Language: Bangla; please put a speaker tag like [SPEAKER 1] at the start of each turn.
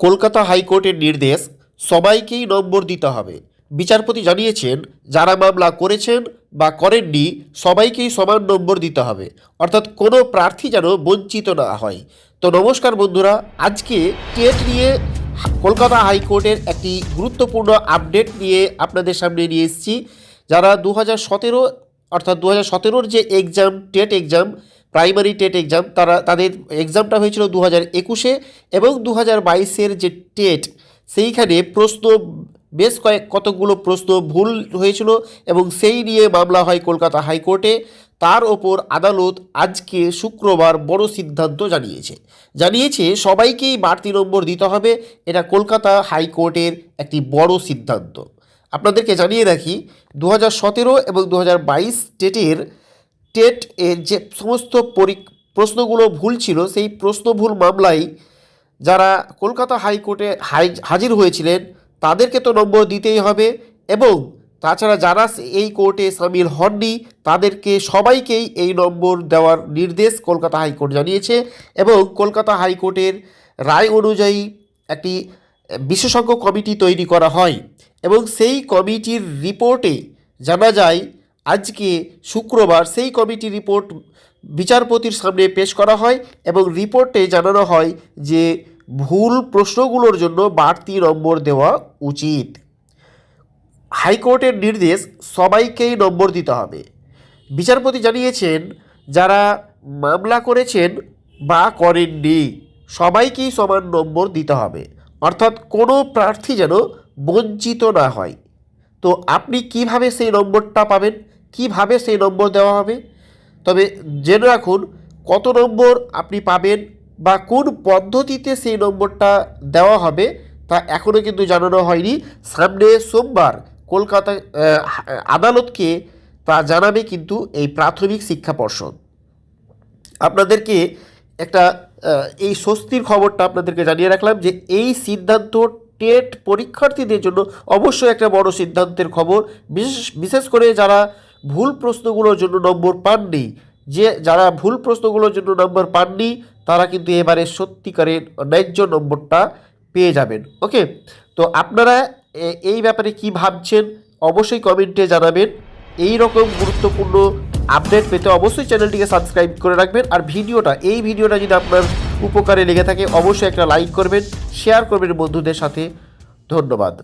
[SPEAKER 1] কলকাতা হাইকোর্টের নির্দেশ সবাইকেই নম্বর দিতে হবে। বিচারপতি জানিয়েছেন, যারা মামলা করেছেন বা করেননি, সবাইকেই সমান নম্বর দিতে হবে। অর্থাৎ কোনো প্রার্থী যেন বঞ্চিত না হয়। তো নমস্কার বন্ধুরা, আজকে টেট নিয়ে কলকাতা হাইকোর্টের একটি গুরুত্বপূর্ণ আপডেট নিয়ে আপনাদের সামনে নিয়ে এসেছি। যারা দু হাজার সতেরো অর্থাৎ দু হাজার সতেরোর যে exam, TET exam primary TET exam তারা, তাদের এক্সামটা হয়েছিল দু হাজার একুশে এবং দু হাজার বাইশের যে টেট, সেইখানে প্রশ্ন, বেশ কয়েক কতগুলো প্রশ্ন ভুল হয়েছিল এবং সেই নিয়ে মামলা হয় কলকাতা হাইকোর্টে। তার ওপর আদালত আজকে শুক্রবার বড় সিদ্ধান্ত জানিয়েছে। জানিয়েছে, সবাইকেই বাড়তি নম্বর দিতে হবে, এটা কলকাতা হাইকোর্টের একটি বড় সিদ্ধান্ত। আপনাদেরকে জানিয়ে রাখি দু হাজার সতেরো এবং দু হাজার বাইশ টেটের টেট এর যে সমস্ত প্রশ্নগুলো ভুল ছিল, সেই প্রশ্ন ভুল মামলায় যারা কলকাতা হাইকোর্টে হাই, হাজির হয়েছিলেন, তাদেরকে তো নম্বর দিতেই হবে এবং তাছাড়া যারা এই কোর্টে সামিল হননি, তাদেরকে সবাইকেই এই নম্বর দেওয়ার নির্দেশ কলকাতা হাইকোর্ট জানিয়েছে এবং কলকাতা হাইকোর্টের রায় অনুযায়ী একটি বিশেষজ্ঞ কমিটি তৈরি করা হয় এবং সেই কমিটির রিপোর্টে জানা যায় আজকে শুক্রবার সেই কমিটি রিপোর্ট বিচারপতির সামনে পেশ করা হয় এবং রিপোর্টে জানানো হয় যে ভুল প্রশ্নগুলোর জন্য বাড়তি নম্বর দেওয়া উচিত। হাইকোর্টের নির্দেশ সবাইকেই নম্বর দিতে হবে। বিচারপতি জানিয়েছেন, যারা মামলা করেছেন বা করেননি, সবাইকেই সমান নম্বর দিতে হবে। অর্থাৎ কোনো প্রার্থী যেন বঞ্চিত না হয়। তো আপনি কীভাবে সেই নম্বরটা পাবেন? কীভাবে সেই নম্বর দেওয়া হবে? তবে জেনে রাখুন, কত নম্বর আপনি পাবেন বা কোন পদ্ধতিতে সেই নম্বরটা দেওয়া হবে তা এখনও কিন্তু জানানো হয়নি। সামনে সোমবার কলকাতা আদালতকে তা জানাবে কিন্তু এই প্রাথমিক শিক্ষা পর্ষদ। আপনাদেরকে একটা এই স্বস্তির খবরটা আপনাদেরকে জানিয়ে রাখলাম যে এই সিদ্ধান্ত টেট পরীক্ষার্থীদের জন্য অবশ্যই একটা বড় সিদ্ধান্তের খবর। বিশেষ বিশেষ করে যারা ভুল প্রশ্নগুলোর জন্য নম্বর পাননি। যে, যারা ভুল প্রশ্নগুলোর জন্য নম্বর পাননি, তারা কিন্তু এবারে সত্যিকারের ন্যায্য নম্বরটা পেয়ে যাবেন। ওকে? তো আপনারা এই ব্যাপারে কি ভাবছেন, অবশ্যই কমেন্টে জানাবেন। এই রকম গুরুত্বপূর্ণ আপডেট পেতে অবশ্যই চ্যানেলটিকে সাবস্ক্রাইব করে রাখবেন। আর ভিডিওটা, এই ভিডিওটা যদি আপনার উপকারে লেগে থাকে, অবশ্যই একটা লাইক করবেন, শেয়ার করবেন বন্ধুদের সাথে। ধন্যবাদ।